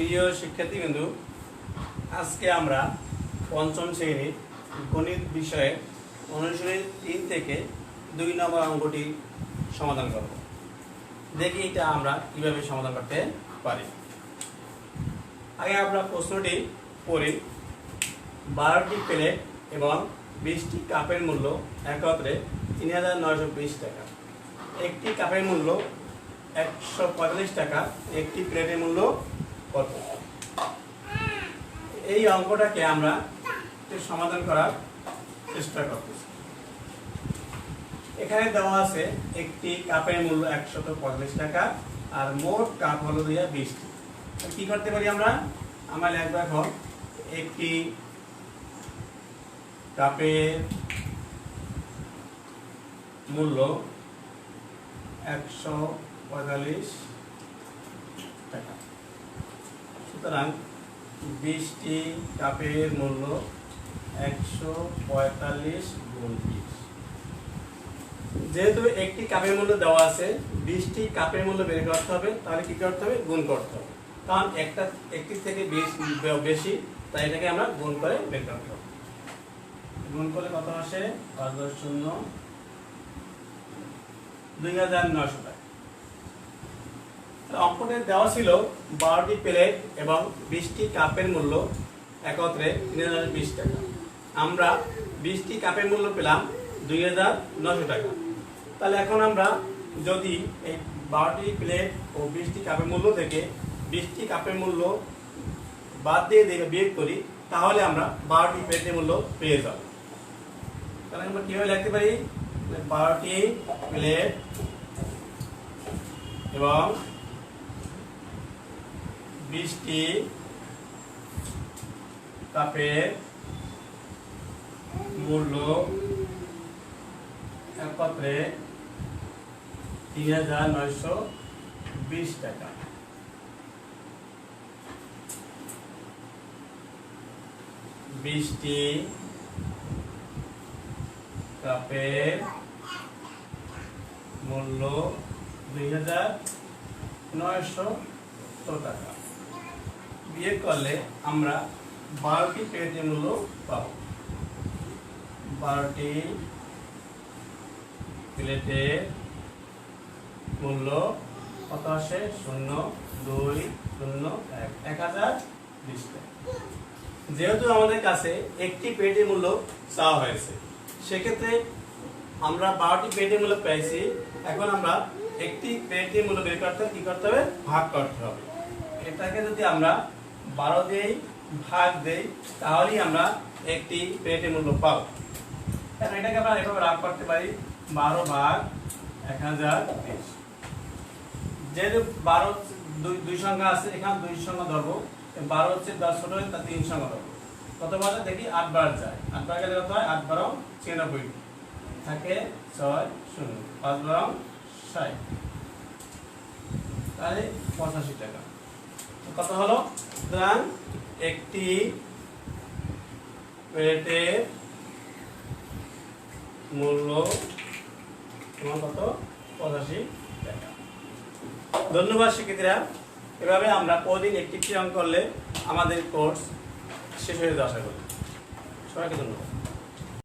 প্রিয় শিক্ষার্থী বিন্দু আজকে আমরা পঞ্চম শ্রেণির গণিত বিষয়ে অনুশীলনী তিন থেকে দুই নম্বর অঙ্কটি সমাধান করব। দেখি এটা আমরা কীভাবে সমাধান করতে পারি। আগে আমরা প্রশ্নটি পড়ি, বারোটি প্লেট এবং বিশটি কাপের মূল্য একত্রে তিন হাজার নয়শো বিশ টাকা। একটি কাপের মূল্য একশো পঁয়তাল্লিশ টাকা, একটি প্লেটের মূল্য কত এই অঙ্কটাকে আমরা সমাধান করার চেষ্টা করতেছি। এখানে দেওয়া আছে, একটি কাপের মূল্য একশত পঁয়তাল্লিশ টাকা আর মোট কাপ হলো দুইয়া বিশটি। কি করতে পারি আমরা? আমরা লিখব এখন একটি কাপের মূল্য একশো পঁয়তাল্লিশ টাকা সুতরাং বিশটি কাপের মূল্য একশো পঁয়তাল্লিশ গুণ বিশ। যেহেতু একটি কাপের মূল্য দেওয়া আছে, বিশটি কাপের মূল্য বের করতে হবে, তাহলে কি করতে হবে? গুণ করতে হবে। কারণ একটা, একটি থেকে বিশ বেশি, তাই এটাকে আমরা গুণ করে বের করতে হবে। গুণ করলে কত আসে? পাঁচ দশ শূন্য। দুই হাজার নশো টাকা। অঙ্কটে দেওয়া ছিল বারোটি প্লেট এবং বিশটি কাপের মূল্য একত্রে তিন হাজার বিশ টাকা। আমরা বিশটি কাপের মূল্য পেলাম দুই হাজার নশো টাকা। তাহলে এখন আমরা যদি এই বারোটি প্লেট ও বিশটি কাপের মূল্য থেকে বিশটি কাপের মূল্য বাদ দিয়ে দিয়ে বিয়োগ করি, তাহলে আমরা বারোটি প্লেটের মূল্য পেয়ে যাব। তাহলে আমরা কীভাবে লিখতে পারি? বারোটি প্লেট এবং বিশটি কাপের মূল্য একত্রে তিন হাজার নয়শো বিশ টাকা। বৃষ্টি কাপের মূল্য দুই হাজার নয়শো সত্তর টাকা। বিয়ে করলে আমরা বারোটি প্লেটের মূল্য পাব। বারোটি প্লেটের মূল্য কত আসে? শূন্য, দুই, শূন্য, এক। এক হাজার বিশ যেহেতু আমাদের কাছে একটি প্লেটের মূল্য চাওয়া হয়েছে, সেক্ষেত্রে আমরা বারোটি প্লেটের মূল্য পেয়েছি। এখন আমরা একটি প্লেটের মূল্য বের করতে কি করতে হবে? ভাগ করতে হবে। এটাকে যদি আমরা বারো দেই ভাগ দেই, তাহলেই আমরা একটি প্লেটের মূল্য পাবো। এখন এটাকে আমরা এভাবে রাগ করতে পারি, বারো ভাগ এক হাজার বিশ। যেহেতু বারো দুই সংখ্যা আছে, এখানে দুই সংখ্যা ধরবো বারো হচ্ছে দশ হলে তার তিন সংখ্যা ধরবো। কত বার? দেখি আট বার যায়। আট বার গেলে কত হয়? আট বারো ছিয়ানব্বই। থাকে ছয় শূন্য, পাঁচ বারো ষাট। তাহলে পঁচাশি টাকা। কত হলো? সুতরাং একটি প্লেটের মূল্য কত? পঁচাশি টাকা। ধন্যবাদ, শিক্ষার্থীরা। এভাবে আমরা প্রতিদিন একটি একটি করলে আমাদের কোর্স শেষ হয়ে যাওয়া আশা করি। সবাইকে ধন্যবাদ।